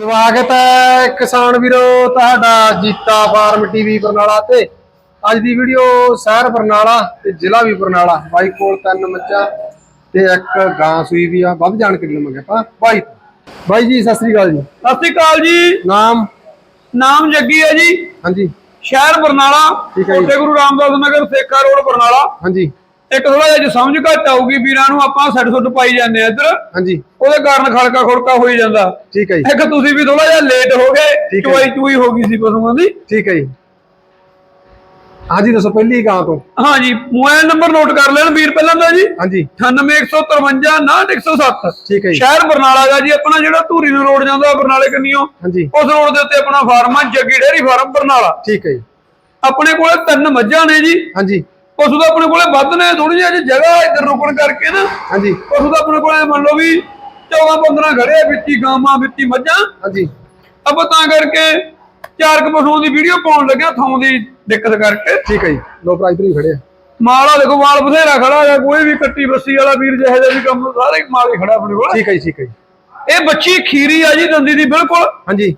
ਸਵਾਗਤ ਹੈ ਕਿਸਾਨ ਵੀਰੋ ਤੁਹਾਡਾ ਜੀਤਾ ਫਾਰਮ ਟੀਵੀ ਬਰਨਾਲਾ ਤੇ। ਅੱਜ ਦੀ ਵੀਡੀਓ ਸ਼ਹਿਰ ਬਰਨਾਲਾ ਤੇ ਜ਼ਿਲ੍ਹਾ ਵੀ ਬਰਨਾਲਾ। ਬਾਈ ਕੋਲ ਤਿੰਨ ਮੱਝਾਂ ਤੇ ਇੱਕ ਗਾਂ ਸੂਈ ਵੀ ਆ। ਵੱਧ ਜਾਣਕਾਰੀ ਲਵਾਂਗੇ ਆਪਾਂ। ਬਾਈ। ਬਾਈ ਜੀ ਸਤਿ ਸ੍ਰੀ ਅਕਾਲ ਜੀ। ਸਤਿ ਸ਼੍ਰੀ ਅਕਾਲ ਜੀ। ਨਾਮ? ਨਾਮ ਜੱਗੀ ਹੈ ਜੀ। ਹਾਂਜੀ। ਸ਼ਹਿਰ ਬਰਨਾਲਾ ਠੀਕ ਹੈ ਜੀ। ਗੁਰੂ ਰਾਮਦਾਸ ਨਗਰ ਸੇਖਾ ਰੋਡ ਬਰਨਾਲਾ। ਹਾਂਜੀ। ਇੱਕ ਥੋੜਾ ਜਿਹਾ ਜੇ ਸਮਝ ਘੱਟ ਆਊਗੀ ਵੀਰਾਂ ਨੂੰ ਆਪਾਂ ਸੱਟ ਸੁੱਟ ਪਾਈ ਜਾਂਦੇ ਆ ਇੱਧਰ। ਹਾਂਜੀ। ਉਹਦੇ ਕਾਰਨ ਖੜਕਾ ਖੁੜਕਾ ਹੋਈ ਜਾਂਦਾ। ਠੀਕ ਹੈ ਜੀ। ਇੱਕ ਤੁਸੀਂ ਵੀ ਥੋੜਾ ਜਿਹਾ ਲੇਟ ਹੋ ਗਏ ਠੀਕ ਹੈ। ਚੁਆਈ ਚੁਈ ਹੋ ਗਈ ਸੀ ਪਸ਼ੂਆਂ ਦੀ। ਠੀਕ ਹੈ ਜੀ। ਹਾਂਜੀ ਦੱਸੋ ਪਹਿਲੀ ਗਾਂ ਤੋਂ। ਹਾਂ ਜੀ ਮੋਬਾਈਲ ਨੰਬਰ ਨੋਟ ਕਰ ਲੈਣ ਵੀਰ ਪਹਿਲਾਂ ਦਾ ਜੀ। ਹਾਂਜੀ। 98153 107 ਠੀਕ ਹੈ ਜੀ। ਸ਼ਹਿਰ ਬਰਨਾਲਾ ਦਾ ਜੀ ਆਪਣਾ ਜਿਹੜਾ ਧੂਰੀ ਨੂੰ ਰੋਡ ਜਾਂਦਾ ਬਰਨਾਲੇ ਕੰਨੀਓ ਹਾਂਜੀ। ਉਸ ਰੋਡ ਦੇ ਉੱਤੇ ਆਪਣਾ ਫਾਰਮ ਆ ਜੱਗੀ ਡੇਅਰੀ ਫਾਰਮ ਬਰਨਾਲਾ। ਠੀਕ ਹੈ ਜੀ। ਆਪਣੇ ਕੋਲੇ ਤਿੰਨ ਮੱਝਾਂ ਨੇ ਜੀ। ਹਾਂਜੀ। ਪਸ਼ੂ ਤਾਂ ਆਪਣੇ ਕੋਲੇ ਵੱਧ ਨੇ ਥੋੜੀ ਜਿਹੀ ਜਗ੍ਹਾ ਇੱਧਰ ਰੁਕਣ ਕਰਕੇ ਨਾ। ਹਾਂਜੀ। ਪਸ਼ੂ ਤਾਂ ਆਪਣੇ ਕੋਲੇ ਮੰਨ ਲਓ ਵੀ 14 15 ਖੜੇ ਆ ਵਿੱਚੀ ਗਾਵਾਂ ਵਿੱਚੀ ਮੱਝਾਂ। ਹਾਂਜੀ। ਆਪਾਂ ਤਾਂ ਕਰਕੇ ਚਾਰ ਕੁ ਪਸ਼ੂਆਂ ਦੀ ਵੀਡੀਓ ਪਾਉਣ ਲੱਗਿਆ ਥਾਂ ਦੀ ਦਿੱਕਤ ਕਰਕੇ। ਠੀਕ ਹੈ ਜੀ ਲੋ ਪ੍ਰਾਈਸ ਤੇ ਹੀ ਖੜੇ ਆ। ਮਾਲਾ ਦੇਖੋ ਮਾਲ ਬਥੇਰਾ ਖੜਾ ਹੈ ਕੋਈ ਵੀ ਕੱਟੀ ਬੱਸੀ ਵਾਲਾ ਵੀਰ ਜਿਹੇ ਜਿਹਾ ਵੀ ਕੰਮ ਸਾਰੇ ਮਾਲ ਹੀ ਖੜਾ ਆਪਣੇ ਕੋਲ। ਠੀਕ ਹੈ ਜੀ ਠੀਕ ਹੈ ਜੀ। ਇਹ ਬੱਚੀ ਖੀਰੀ ਆ ਜੀ ਦੰਦੀ ਦੀ ਬਿਲਕੁਲ। ਹਾਂਜੀ।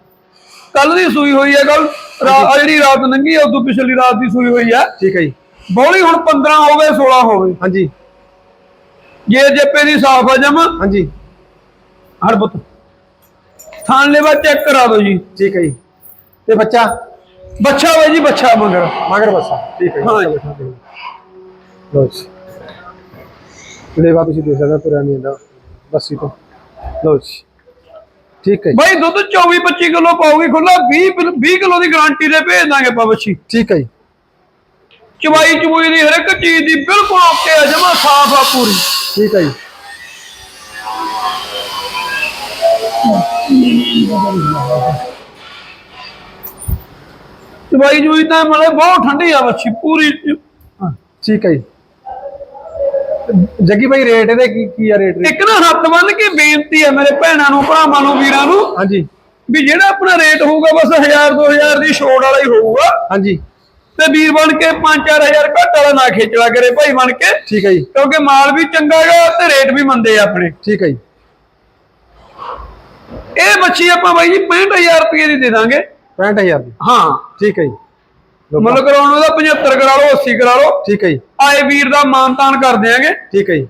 ਕੱਲ ਦੀ ਸੂਈ ਹੋਈ ਹੈ ਕੱਲ ਆ ਜਿਹੜੀ ਰਾਤ ਲੰਘੀ ਆ ਉਦੋਂ ਪਿਛਲੀ ਰਾਤ ਦੀ ਸੂਈ ਹੋਈ ਆ। ਠੀਕ ਹੈ ਜੀ। ਬੋਲੀ ਹੁਣ 15 ਹੋ ਗਏ 16 ਹੋ ਗਏ ਹਾਂਜੀ। ਜੇ ਜੱਪੇ ਦੀ ਸਾਫ਼ ਆ ਜਮ। ਹਾਂਜੀ। ਹਰਬਤ ਥਾਣ ਲੈਵਾ ਚੈੱਕ ਕਰਾ ਦਿਓ ਜੀ। ਠੀਕ ਹੈ ਜੀ। ਤੇ ਬੱਚਾ? ਬੱਚਾ ਵੇ ਜੀ ਬੱਚਾ ਮਗਰ। ਮਗਰ ਬੱਸਾ ਠੀਕ ਹੈ ਜੀ। ਹਾਂ ਜੀ। ਲਓ ਜੀ। ਲੇਵਾ ਤੁਸੀਂ ਦੇਖ ਸਕਦੇ ਹੋ ਪੁਰਾਣੀ ਦਾ ਬੱਸੀ ਤੋਂ। ਲਓ ਜੀ। ਠੀਕ ਹੈ ਜੀ। ਬਾਈ ਦੁੱਧ 24 25 ਕਿਲੋ ਪਾਉਗੀ ਖੁੱਲਾ 20 20 ਕਿਲੋ ਦੀ ਗਾਰੰਟੀ ਦੇ ਭੇਜ ਦਾਂਗੇ ਆਪਾਂ ਬੱਚੀ। ਠੀਕ ਹੈ ਜੀ। ਚਵਾਈ ਚਬੂਈ ਦੀ ਹਰ ਇੱਕ ਚੀਜ਼ ਦੀ ਬਿਲਕੁਲ ਓਕੇ ਆ ਜਮਾ ਸਾਫ਼ ਆ ਪੂਰੀ। ਠੀਕ ਹੈ ਜੀ। ਚਵਾਈ ਚਬੂਈ ਤਾਂ ਮਤਲਬ ਬਹੁਤ ਠੰਡੀ ਆ ਬੱਚੀ ਪੂਰੀ। ਠੀਕ ਹੈ ਜੀ। ਜੱਗੀ ਭਾਈ ਰੇਟ ਇਹਦੇ ਕੀ ਕੀ ਆ ਰੇਟ ਇੱਕ ਨਾ ਹੱਥ ਬੰਨ ਕੇ ਬੇਨਤੀ ਹੈ ਮੇਰੇ ਭੈਣਾਂ ਨੂੰ ਭਰਾਵਾਂ ਨੂੰ ਵੀਰਾਂ ਨੂੰ ਹਾਂਜੀ। ਵੀ ਜਿਹੜਾ ਆਪਣਾ ਰੇਟ ਹੋਊਗਾ ਬਸ 1000 2000 ਦੀ ਛੋੜ ਵਾਲਾ ਹੀ ਹੋਊਗਾ। ਹਾਂਜੀ। ਤੇ ਵੀਰ ਬਣ ਕੇ 5-4000 ਘੱਟ ਵਾਲਾ ਨਾ ਖੇਚਲਾ ਕਰੇ ਭਾਈ ਬਣ ਕੇ। ਠੀਕ ਹੈ ਜੀ। ਕਿਉਂਕਿ ਮਾਲ ਵੀ ਚੰਗਾ ਹੈਗਾ ਤੇ ਰੇਟ ਵੀ ਮੰਦੇ ਆ ਆਪਣੇ। ਠੀਕ ਹੈ ਜੀ। ਇਹ ਬੱਚੀ ਆਪਾਂ ਬਾਈ ਜੀ 65000 ਰੁਪਏ ਦੀ ਦੇ ਦਾਂਗੇ। 65000 ਦੀ। ਹਾਂ। ਠੀਕ ਹੈ ਜੀ। ਮੁੱਲ ਕਰਾਉਣ ਉਹਦਾ 75 ਕਰਾ ਲਓ 80 ਕਰਾ ਲਓ। ਠੀਕ ਹੈ ਜੀ। ਆਏ ਵੀਰ ਦਾ ਮਾਨਤਾਨ ਕਰ ਦਿਆਂਗੇ। ਠੀਕ ਹੈ ਜੀ।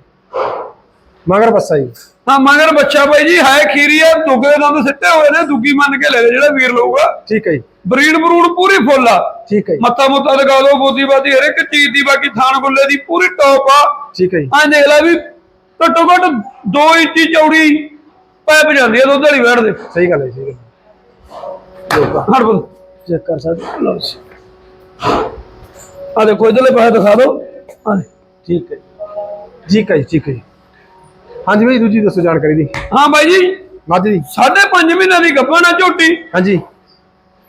ਮਗਰ ਬੱਸਾ ਜੀ। ਹਾਂ ਮਗਰ ਬੱਚਾ ਬਾਈ ਜੀ ਹੈ ਖੀਰੀ ਆ ਦੁੱਗੇ ਦੰਦ ਸਿੱਟੇ ਹੋਏ ਨੇ ਦੁੱਗੀ ਮੰਨ ਕੇ ਲੈ ਲੈ ਜਿਹੜਾ ਵੀਰ ਲਊਗਾ। ਠੀਕ ਹੈ ਜੀ। ਬਰੀਡ ਬਰੂਡ ਪੂਰੀ ਫੁੱਲ ਆ। ਠੀਕ ਹੈ ਜੀ। ਮੱਥਾ ਮੁੱਥਾ ਲਗਾ ਦਿਓ ਬੋਦੀ ਬਾਦੀ ਹਰ ਇੱਕ ਚੀਜ਼ ਦੀ ਬਾਕੀ ਥਾਣ ਗੁੱਲੇ ਦੀ ਪੂਰੀ ਟੌਪ ਆ। ਠੀਕ ਹੈ ਜੀ। ਆ ਦੇਖ ਲੈ ਵੀ ਘੱਟੋ ਘੱਟ 2 ਇੰਚੀ ਚੌੜੀ ਪਾਈਪ ਜਾਂਦੀ ਆ ਦੁੱਧ ਵਾਲੀ ਵੜ ਦੇ। ਸਹੀ ਗੱਲ ਹੈ ਸਹੀ ਗੱਲ ਹੈ। ਹੜ ਬੋਲ ਚੈੱਕ ਕਰ ਸਕਦੇ ਲਓ ਜੀ। ਆ ਦੇਖੋ ਇਧਰਲੇ ਪਾਸੇ ਦਿਖਾ ਦਿਓ। ਦੇ। ਠੀਕ ਹੈ ਜੀ। ਠੀਕ ਹੈ ਜੀ ਠੀਕ ਹੈ ਜੀ। ਹਾਂਜੀ ਭਾਈ ਦੂਜੀ ਦੱਸੋ ਜਾਣਕਾਰੀ ਦੀ। ਹਾਂ ਬਾਈ ਜੀ। ਮੱਝ ਦੀ। ਸਾਢੇ ਪੰਜ ਮਹੀਨਿਆਂ ਦੀ ਗੱਭਣ ਆ ਝੋਟੀ। ਹਾਂਜੀ।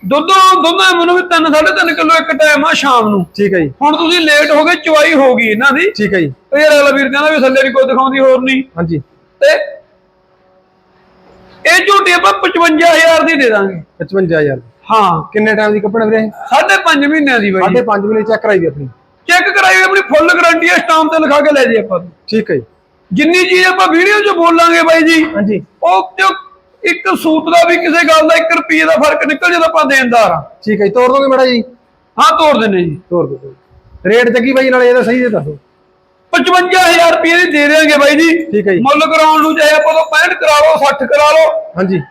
ਦੁੱਧ ਦੋਨਾਂ ਮੈਨੂੰ ਵੀ 3 3.5 ਕਿਲੋ ਇੱਕ ਟਾਈਮ ਆ ਸ਼ਾਮ ਨੂੰ। ਠੀਕ ਹੈ ਜੀ। ਹੁਣ ਤੁਸੀਂ ਲੇਟ ਹੋ ਗਏ ਚਵਾਈ ਹੋ ਗਈ ਇਹਨਾਂ ਦੀ। ਠੀਕ ਹੈ ਜੀ। ਯਾਰ ਅਗਲਾ ਵੀਰ ਕਹਿੰਦਾ ਵੀ ਥੱਲੇ ਨਹੀਂ ਕੋਈ ਦਿਖਾਉਂਦੀ ਹੋਰ ਨਹੀਂ। ਹਾਂਜੀ। ਤੇ ਇਹ ਝੋਟੀ ਆਪਾਂ 55000 ਦੀ ਦੇ ਦਾਂਗੇ। 55000 ਹਾਂ। ਕਿੰਨੇ ਟਾਈਮ ਦੀ ਕੱਪੜਾ ਵੀਰੇ ਸਾਢੇ ਪੰਜ ਮਹੀਨਿਆਂ ਦੀ ਬਾਈ ਸਾਢੇ 5 ਮਹੀਨੇ ਚੈੱਕ ਕਰਾਈ ਦੀ ਆਪਣੀ। ਚੈੱਕ ਕਰਾਈ ਆਪਣੀ ਫੁੱਲ ਗਾਰੰਟੀ ਹੈ ਸਟਾਂਪ ਤੇ ਲਿਖਾ ਕੇ ਲੈ ਜੇ ਆਪਾਂ। ਠੀਕ ਹੈ ਜੀ। ਜਿੰਨੀ ਚੀਜ਼ ਆਪਾਂ ਵੀਡੀਓ 'ਚ ਬੋਲਾਂਗੇ ਬਾਈ ਜੀ ਹਾਂਜੀ। ਉਹ ਤੇ ਇੱਕ ਸੂਤ ਦਾ ਵੀ ਕਿਸੇ ਗੱਲ ਦਾ 1 ਰੁਪਏ ਦਾ ਫ਼ਰਕ ਨਿਕਲ ਜਾਂਦਾ ਆਪਾਂ ਦੇਣਦਾਰ ਆ ਠੀਕ ਹੈ ਜੀ ਤੋੜ ਦੋਗੇ ਮੈਡਾ ਜੀ? ਹਾਂ ਤੋੜ ਦਿੰਨੇ ਜੀ। ਤੋੜ ਦੋ ਰੇਟ ਜੱਗੀ ਭਾਈ ਨਾਲ ਇਹਦਾ ਸਹੀ ਜੇ ਦੱਸੋ। 55000 ਰੁਪਏ ਦੀ ਦੇ ਦੇਾਂਗੇ ਬਾਈ ਜੀ। ਠੀਕ ਹੈ ਜੀ। ਮੁੱਲ ਕਰਾਉਣ ਨੂੰ ਚਾਹੇ ਆਪਾਂ ਤੋਂ 65 ਕਰਾ ਲਓ 60 ਕਰਾ ਲਓ। ਹਾਂਜੀ।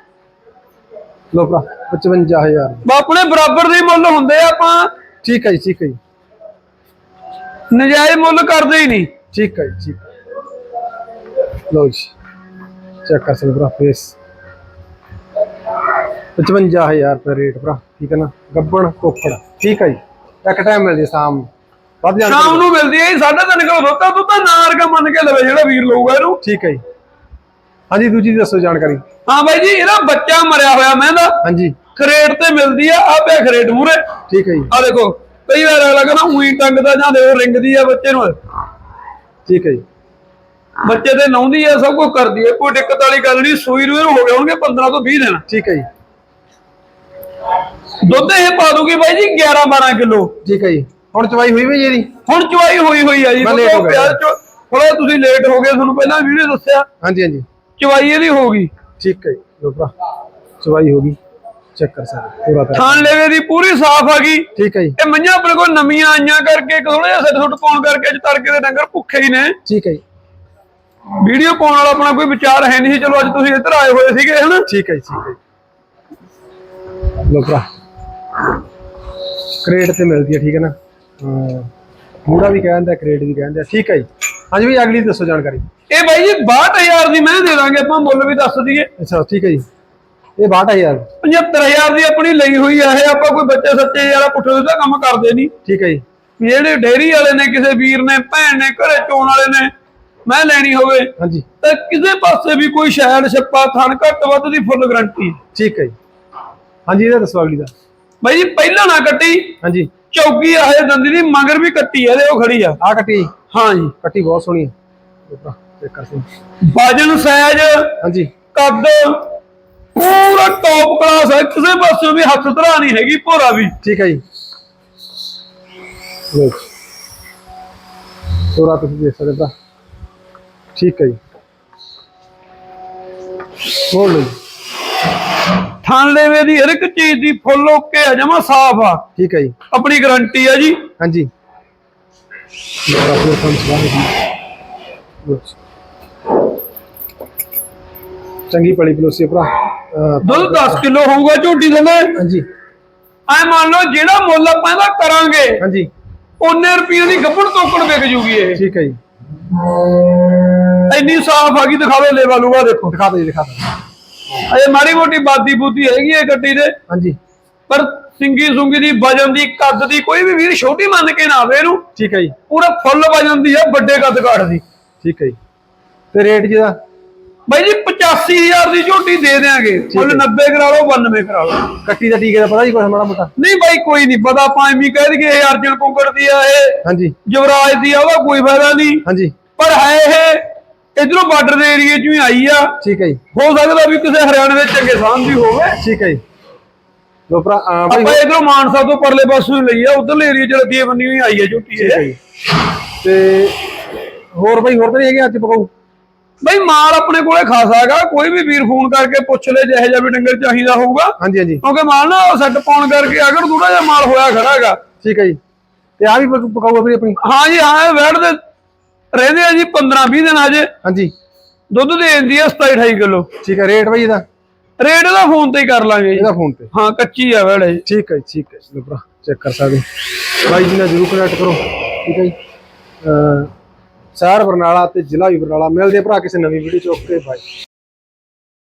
ਲੋ ਭਰਾ 55000 ਬਾ ਆਪਣੇ ਬਰਾਬਰ ਦੇ ਮੁੱਲ ਹੁੰਦੇ ਆ ਆਪਾਂ। ਠੀਕ ਹੈ ਜੀ ਠੀਕ ਹੈ ਜੀ। ਨਜਾਇਜ਼ ਮੁੱਲ ਕਰਦੇ ਹੀ ਨਹੀਂ। ਠੀਕ ਹੈ ਜੀ ਠੀਕ ਲੋ ਜੀ। ਚੈੱਕ ਕਰ ਸਕਦੇ ਭਰਾ ਫੇਸ 55000 ਰੁਪਏ ਰੇਟ ਭਰਾ ਠੀਕ ਹੈ ਨਾ? ਗੱਬਣ ਕੋਕੜ ਠੀਕ ਹੈ ਜੀ। ਇੱਕ ਟਾਈਮ ਮਿਲਦੀ ਸ਼ਾਮ। ਵੱਧ ਸ਼ਾਮ ਨੂੰ ਮਿਲਦੀ ਹੈ ਜੀ ਸਾਢੇ ਤਿੰਨ ਕਿਲੋ ਦੁੱਧ ਆ ਦੁੱਧ ਤਾਂ ਨਾ ਵਰਗਾ ਮੰਨ ਕੇ ਲਵੇ ਜਿਹੜਾ ਵੀਰ ਲਊਗਾ ਇਹਨੂੰ। ਠੀਕ ਹੈ ਜੀ। ਹਾਂਜੀ ਦੂਜੀ ਦੱਸੋ ਜਾਣਕਾਰੀ। ਹਾਂ ਬਾਈ ਜੀ ਇਹਦਾ ਬੱਚਾ ਮਰਿਆ ਹੋਇਆ ਮਹਿੰਦਾ ਹਾਂਜੀ। ਖਰੇਟ ਤੇ ਮਿਲਦੀ ਆ ਆ ਪਿਆ ਖਰੇਟ ਮੂਰੇ ਠੀਕ ਹੈ ਜੀ। ਆ ਦੇਖੋ ਕਈ ਵਾਰ ਅਗਲਾ ਕਹਿੰਦਾ ਉਹੀ ਟੰਗਦਾ ਜਾਂ ਦੇਖੋ ਰਿੰਗਦੀ ਆ ਬੱਚੇ ਨੂੰ। ਠੀਕ ਹੈ ਜੀ। ਬੱਚੇ ਤੇ ਨਾਉਂਦੀ ਆ ਸਭ ਕੁਝ ਕਰਦੀ ਆ ਕੋਈ ਦਿੱਕਤ ਵਾਲੀ ਗੱਲ ਨਹੀਂ ਸੂਈ ਇਹਨੂੰ ਹੋ ਗਏ ਹੋਣਗੇ 15 ਤੋਂ 20 ਦਿਨ। ਠੀਕ ਹੈ ਜੀ। ਦੁੱਧ ਇਹ ਪਾ ਦੂਗੀ ਬਾਈ ਜੀ 11 12 ਕਿਲੋ। ਠੀਕ ਹੈ ਜੀ। ਹੁਣ ਚਵਾਈ ਹੋਈ ਵੀ ਜੀ ਇਹਦੀ? ਹੁਣ ਚਵਾਈ ਹੋਈ ਹੋਈ ਆ ਜੀ ਗਿਆ। ਥੋੜਾ ਤੁਸੀਂ ਲੇਟ ਹੋ ਗਏ ਤੁਹਾਨੂੰ ਪਹਿਲਾਂ ਵੀਡੀਓ ਦੱਸਿਆ। ਹਾਂਜੀ ਹਾਂਜੀ। ਚਵਾਈ ਇਹਦੀ ਹੋ ਗਈ। ਠੀਕ ਹੈ ਜੀ ਲੋ ਭਰਾ ਚਵਾਈ ਹੋ ਗਈ। ਚੈੱਕ ਕਰ ਸਕਦੇ ਪੂਰਾ ਥਾਣ ਲੇਵੇ ਦੀ ਪੂਰੀ ਸਾਫ਼ ਆ ਗਈ। ਠੀਕ ਹੈ ਜੀ। ਇਹ ਮਈਆਂ ਆਪਣੇ ਕੋਲ ਨਵੀਆਂ ਆਈਆਂ ਕਰਕੇ ਥੋੜਾ ਜਿਹਾ ਸਿੱਟ ਸੁੱਟ ਪਾਉਣ ਕਰਕੇ ਅੱਜ ਤੜਕੇ ਦੇ ਡੰਗਰ ਭੁੱਖੇ ਹੀ ਨੇ। ਠੀਕ ਹੈ ਜੀ। ਵੀਡੀਓ ਪਾਉਣ ਵਾਲਾ ਆਪਣਾ ਕੋਈ ਵਿਚਾਰ ਹੈ ਨਹੀਂ ਚਲੋ ਅੱਜ ਤੁਸੀਂ ਇੱਧਰ ਆਏ ਹੋਏ ਸੀਗੇ ਹਨਾ ਠੀਕ ਹੈ ਜੀ ਠੀਕ ਹੈ। ਲਓ ਭਰਾ ਕ੍ਰੇਡ ਤੇ ਮਿਲਦੀ ਹੈ ਠੀਕ ਹੈ ਨਾ? ਮੂੜਾ ਵੀ ਕਹਿੰਦਾ ਕ੍ਰੇਡ ਵੀ ਕਹਿੰਦਾ ਠੀਕ ਹੈ ਜੀ। ਹਾਂਜੀ ਵੀ ਅਗਲੀ ਦੱਸੋ ਜਾਣਕਾਰੀ। ਇਹ ਬਾਈ ਜੀ 62000 ਦੀ ਮੈਂ ਦੇ ਦਾਂਗੇ ਆਪਾਂ ਮੁੱਲ ਵੀ ਦੱਸ ਦਈਏ। ਅੱਛਾ ਠੀਕ ਹੈ ਜੀ। ਇਹ 62000 75000 ਦੀ ਆਪਣੀ ਲਈ ਹੋਈ ਆ ਇਹ ਆਪਾਂ ਕੋਈ ਬੱਚੇ ਸੱਚੇ ਯਾਰਾ ਪੁੱਠੇ ਸਿੱਧਾ ਕੰਮ ਕਰਦੇ ਨਹੀਂ। ਠੀਕ ਹੈ ਜੀ। ਜਿਹੜੇ ਡੇਅਰੀ ਵਾਲੇ ਨੇ ਕਿਸੇ ਵੀਰ ਨੇ ਭੈਣ ਨੇ ਘਰੇ ਚੋਣ ਵਾਲੇ ਨੇ ਮੈਂ ਲੈਣੀ ਹੋਵੇ। ਹਾਂਜੀ। ਤਾਂ ਕਿਸੇ ਪਾਸੇ ਵੀ ਕੋਈ ਸ਼ੈਡ ਛੱਪਾ ਥਣ ਘੱਟ ਵੱਧ ਦੀ ਫੁੱਲ ਗਾਰੰਟੀ ਠੀਕ ਹੈ ਜੀ। ਹਾਂਜੀ ਇਹਦਾ ਦੱਸੋ ਅਗਲੀ ਦਾ। ਬਾਈ ਜੀ ਪਹਿਲਾਂ ਨਾ ਕੱਟੀ। ਹਾਂਜੀ। ਚੌਕੀ ਆ ਇਹ ਦੰਦੀ ਦੀ ਮਗਰ ਵੀ ਕੱਟੀ ਇਹਦੇ ਉਹ ਖੜੀ ਆ। ਆ ਕੱਟੀ? ਹਾਂ ਜੀ। ਕੱਟੀ ਬਹੁਤ ਸੋਹਣੀ ਹੈ ਚੈੱਕ ਕਰ ਵਜਨ ਸਾਈਜ਼ ਹਾਂਜੀ। ਕੱਦ ਪੂਰਾ ਟੌਪ ਕਲਾਸ ਹੈ ਕਿਸੇ ਪਾਸੇ ਵੀ ਹੱਥ ਧਰਾ ਨਹੀਂ ਹੈਗੀ ਭੋਰਾ ਵੀ। ਠੀਕ ਹੈ ਜੀ। ਜੀ। ਪੂਰਾ ਤੁਸੀਂ ਦੇਖ ਸਕਦੇ ਹੋ। ਠੀਕ ਹੈ ਜੀ। ਲਓ ਜੀ। ਥਣ ਦੀ ਹਰ ਇੱਕ ਚੀਜ਼ ਦੀ ਫੁੱਲ ਓਕੇ ਆ ਜਮਾ ਸਾਫ਼ ਆ। ਠੀਕ ਹੈ ਜੀ। ਆਪਣੀ ਗਾਰੰਟੀ ਆ ਜੀ। ਹਾਂਜੀ। ਮੇਰਾ ਫਿਰ ਜੀ। ਚੰਗੀ ਪੜੀ ਪਲੋਸੀ ਭਰਾ। ਦੁੱਧ 10 ਕਿਲੋ ਹੋਊਗਾ ਝੋਟੀ ਦੇ ਲੈ ਹਾਂਜੀ। ਐ ਮੰਨ ਲਓ ਜਿਹੜਾ ਮੁੱਲ ਆਪਾਂ ਇਹਦਾ ਕਰਾਂਗੇ ਹਾਂਜੀ। ਉਹਨੇ ਰੁਪਈਏ ਦੀ ਗੱਭਣ ਤੋਕੜ ਵਿਕ ਜੂਗੀ ਇਹ। ਠੀਕ ਹੈ ਜੀ। ਇੰਨੀ ਸਾਫ਼ ਆ ਗਈ ਦਿਖਾਵੇ ਲੈਵਾ ਲੂਗਾ ਦੇਖੋ। ਦਿਖਾ ਦਿਓ ਜੀ ਦਿਖਾ ਦਿਓ। ਅਜੇ ਮਾੜੀ ਮੋਟੀ ਬਾਦੀ ਬੂਦੀ ਹੈਗੀ ਹੈ ਗੱਡੀ ਦੇ। ਹਾਂਜੀ। ਪਰ ਸਿੰਗੀ ਸੁੰਗੀ ਦੀ ਵਜਨ ਦੀ ਕੱਦ ਦੀ ਕੋਈ ਵੀ ਵੀਰ ਛੋਟੀ ਮੰਨ ਕੇ ਨਾ ਆਵੇ ਇਹਨੂੰ। ਠੀਕ ਹੈ ਜੀ। ਪੂਰਾ ਫੁੱਲ ਵਜਨ ਦੀ ਆ ਵੱਡੇ ਕੱਦ ਕਾਠ ਦੀ। ਠੀਕ ਹੈ ਜੀ। ਤੇ ਰੇਟ ਜਿਹਦਾ? ਬਾਈ ਜੀ 85000 ਦੀ ਝੋਟੀ ਦੇ ਦੇਾਂਗੇ ਫੁੱਲ 90 ਕਰਾ ਲਓ 92 ਕਰਾ ਲਓ। ਕੱਟੀ ਦਾ ਟੀਕੇ ਦਾ ਪਤਾ ਜੀ ਕੁਛ ਮਾੜਾ ਮੋਟਾ? ਨਹੀਂ ਬਾਈ ਕੋਈ ਨਹੀਂ ਪਤਾ ਆਪਾਂ ਐਵੇਂ ਹੀ ਕਹਿ ਦਈਏ ਇਹ ਅਰਜਨ ਕੁੰਗੜ ਦੀ ਆ ਇਹ ਹਾਂਜੀ। ਯੁਵਰਾਜ ਦੀ ਆ ਉਹਦਾ ਕੋਈ ਫਾਇਦਾ ਨਹੀਂ। ਹਾਂਜੀ। ਪਰ ਹੈ ਇਹ ਇਧਰੋਂ ਬਾਰਡਰ ਦੇ ਏਰੀਏ ਚੋਂ ਹੀ ਆਈ ਆ। ਠੀਕ ਹੈ ਜੀ। ਹੋ ਸਕਦਾ ਵੀ ਕਿਸੇ ਹਰਿਆਣੇ ਦੇ ਚੰਗੇ ਸਾਹਮ ਦੀ ਹੋਵੇ। ਠੀਕ ਹੈ ਜੀ। ਲੋ ਭਰਾ ਅਹ, ਭਾਈ ਆਪਾਂ ਇਧਰੋਂ ਮਾਨਸਾ ਤੋਂ ਪਰਲੇ ਪਾਸੋਂ ਲਈ ਆ ਉਧਰਲੇ ਏਰੀਏ ਚ ਲੱਗੀ ਬੰਨੀ ਹੋਈ ਆਈ ਆ ਝੋਟੀ ਇਹ। ਤੇ ਹੋਰ ਭਾਈ ਹੋਰ ਤਾਂ ਨਹੀਂ ਹੈਗੇ ਅੱਜ ਪਕਾਉ ਬਈ ਮਾਲ ਆਪਣੇ ਕੋਲੇ ਖਾਸਾ ਹੈਗਾ ਕੋਈ ਵੀ ਵੀਰ ਫੋਨ ਕਰਕੇ ਪੁੱਛ ਲੈ ਜਿਹੇ ਜਿਹਾ ਵੀ ਡੰਗਰ ਚਾਹੀਦਾ ਹੋਊਗਾ। ਹਾਂਜੀ ਹਾਂਜੀ। ਕਿਉਂਕਿ ਮਾਲ ਨਾ ਸੈੱਟ ਪਾਉਣ ਕਰਕੇ ਅਗਰ ਥੋੜਾ ਜਿਹਾ ਮਾਲ ਹੋਇਆ ਖੜਾ ਹੈਗਾ। ਠੀਕ ਹੈ ਜੀ। ਤੇ ਆ ਵੀ ਪਕਾਉ ਆਪਣੀ ਆਪਣੀ? ਹਾਂ ਜੀ ਹਾਂ ਵੈੜ ਦੇ ਰਹਿੰਦੇ ਆ ਜੀ 15 20 ਦਿਨ ਅਜੇ ਹਾਂਜੀ। ਦੁੱਧ ਦੇ ਦਿੰਦੀ ਆ 27 28 ਕਿਲੋ। ਠੀਕ ਹੈ ਰੇਟ ਭਾਈ ਇਹਦਾ? ਰੇਟ ਦਾ ਫੋਨ ਤੇ ਹੀ ਕਰ ਲਾਂਗੇ ਇਹਦਾ ਫੋਨ ਤੇ? ਹਾਂ ਕੱਚੀ ਆ ਵੈੜ ਠੀਕ ਹੈ ਠੀਕ ਹੈ। ਲੋ ਭਰਾ ਚੈੱਕ ਕਰ ਸਕਦੇ। ਭਾਈ ਜੀ ਨਾਲ ਜਰੂਰ ਕਨੈਕਟ ਕਰੋ। ਠੀਕ ਹੈ ਜੀ। ਸ਼ਹਿਰ ਬਰਨਾਲਾ ਤੇ ਜ਼ਿਲ੍ਹਾ ਵੀ ਬਰਨਾਲਾ। ਮਿਲਦੇ ਭਰਾ ਕਿਸੇ ਨਵੀਂ ਵੀਡੀਓ ਚ। ਓਕੇ ਬਾਈ